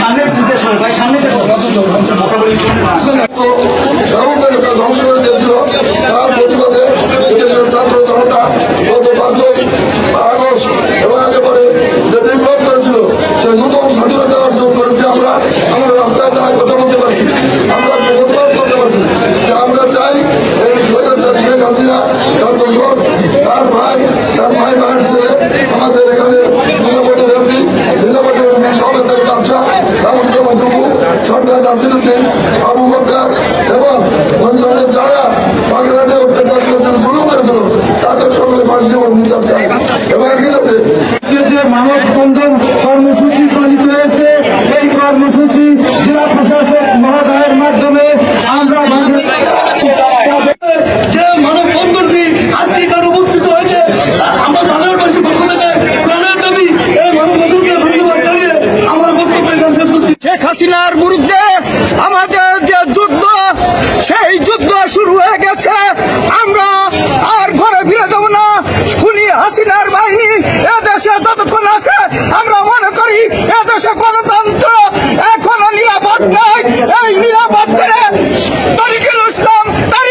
সামনে সামনে দেখো রাহুলকে মাধ্যমে সরকার নাসিরুদ্দিন আবু বকর এবং অন্যান্য যারা বাগেরহাটে অত্যাচার করেছিল জুলুম করেছিল তাদের সকলে মানব বন্ধন কর্মসূচি পালিত হয়েছে। এই কর্মসূচি জেলা প্রশাসন চীনার বিরুদ্ধে আমাদের যে যুদ্ধ, সেই যুদ্ধ শুরু হয়ে গেছে। আমরা আর ঘরে ফিরে যাব না। খুনি হাসিনার বাহিনী এদেশে যতক্ষণ আছে, আমরা মনে করি এদেশে গণতন্ত্র এখনও নিরাপদ নয়। এই নিরাপদ করে তরিকুল ইসলাম, তারিখ